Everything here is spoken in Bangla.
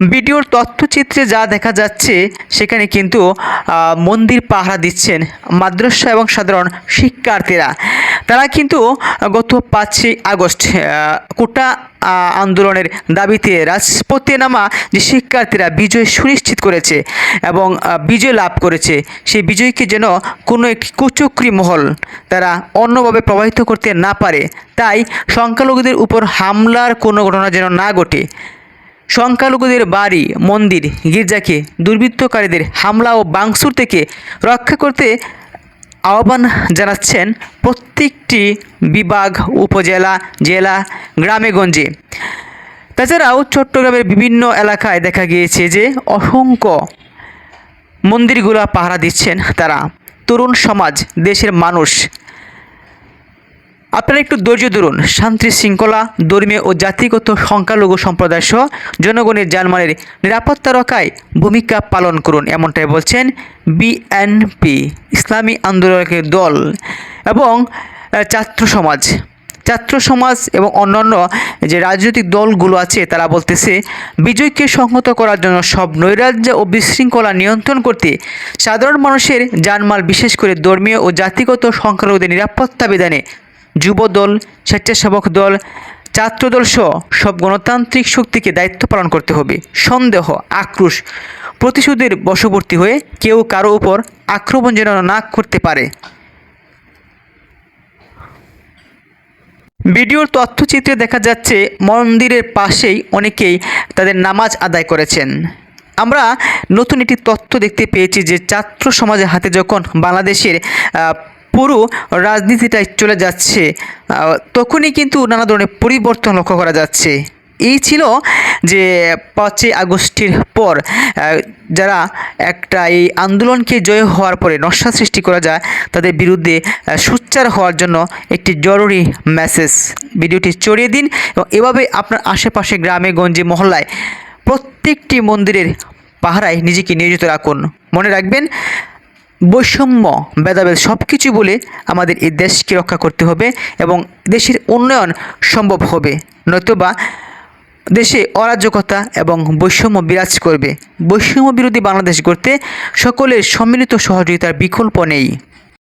ভিডিওর তথ্যচিত্রে যা দেখা যাচ্ছে, সেখানে কিন্তু মন্দির পাহারা দিচ্ছেন মাদ্রাসা এবং সাধারণ শিক্ষার্থীরা। তারা কিন্তু গত পাঁচই আগস্ট কোটা আন্দোলনের দাবিতে রাজপথে নামা যে শিক্ষার্থীরা বিজয় সুনিশ্চিত করেছে এবং বিজয় লাভ করেছে, সেই বিজয়কে যেন কোনো একটি কুচক্রী মহল তারা অন্যভাবে প্রভাবিত করতে না পারে। তাই সংখ্যালঘুদের উপর হামলার কোনো ঘটনা যেন না ঘটে সংখ্যালঘুদের বাড়ি, মন্দির, গির্জাকে দুর্বৃত্তকারীদের হামলা ও বাংসুর থেকে রক্ষা করতে আহ্বান জানাচ্ছেন প্রত্যেকটি বিভাগ, উপজেলা, জেলা গ্রামেগঞ্জে তাছাড়াও চট্টগ্রামের বিভিন্ন এলাকায় দেখা গিয়েছে যে অসংখ্য মন্দিরগুলো পাহারা দিচ্ছেন তারা। তরুণ সমাজ, দেশের মানুষ আপনারা একটু ধৈর্য ধরুন। শান্তি শৃঙ্খলা, ধর্মীয় ও জাতিগত সংখ্যালঘু সম্প্রদায় সহ জনগণের জানমালের নিরাপত্তা রক্ষায় ভূমিকা পালন করুন, এমনটাই বলছেন বিএনপি ইসলামী আন্দোলনের দল এবং ছাত্র সমাজ। ছাত্র সমাজ এবং অন্যান্য যে রাজনৈতিক দলগুলো আছে, তারা বলতেছে, বিজয়কে সংহত করার জন্য সব নৈরাজ্য ও বিশৃঙ্খলা নিয়ন্ত্রণ করতে সাধারণ মানুষের জানমাল, বিশেষ করে ধর্মীয় ও জাতিগত সংখ্যালঘুদের নিরাপত্তা বিধানে যুব দল স্বেচ্ছাসেবক দল, ছাত্রদল সহ সব গণতান্ত্রিক শক্তিকে দায়িত্ব পালন করতে হবে। সন্দেহ, আক্রোশ, প্রতিশোধের বশবর্তী হয়ে কেউ কারও উপর আক্রমণ যেন না করতে পারে। ভিডিওর তথ্যচিত্রে দেখা যাচ্ছে, মন্দিরের পাশেই অনেকেই তাদের নামাজ আদায় করেছেন। আমরা নতুন একটি তথ্য দেখতে পেয়েছি যে ছাত্র সমাজের হাতে যখন বাংলাদেশের পুরো রাজনীতিটাই চলে যাচ্ছে। তখনই কিন্তু নানা ধরনের পরিবর্তন লক্ষ্য করা যাচ্ছে। এই ছিল যে পাঁচই আগস্টের পর যারা একটা এই আন্দোলনকে জয় হওয়ার পরে নস্যা সৃষ্টি করা যায়, তাদের বিরুদ্ধে সোচ্চার হওয়ার জন্য একটি জরুরি মেসেজ ভিডিওটি ছড়িয়ে দিন এবং এভাবে আপনার আশেপাশে গ্রামে, গঞ্জে, মহল্লায় প্রত্যেকটি মন্দিরের পাহারায় নিজেকে নিয়োজিত রাখুন। মনে রাখবেন বৈষম্য, ভেদাভেদ সব কিছু বলে আমাদের এই দেশকে রক্ষা করতে হবে এবং দেশের উন্নয়ন সম্ভব হবে। নয়তোবা দেশে অরাজকতা এবং বৈষম্য বিরাজ করবে। বৈষম্য বিরোধী বাংলাদেশ গড়তে সকলের সম্মিলিত সহযোগিতার বিকল্প নেই।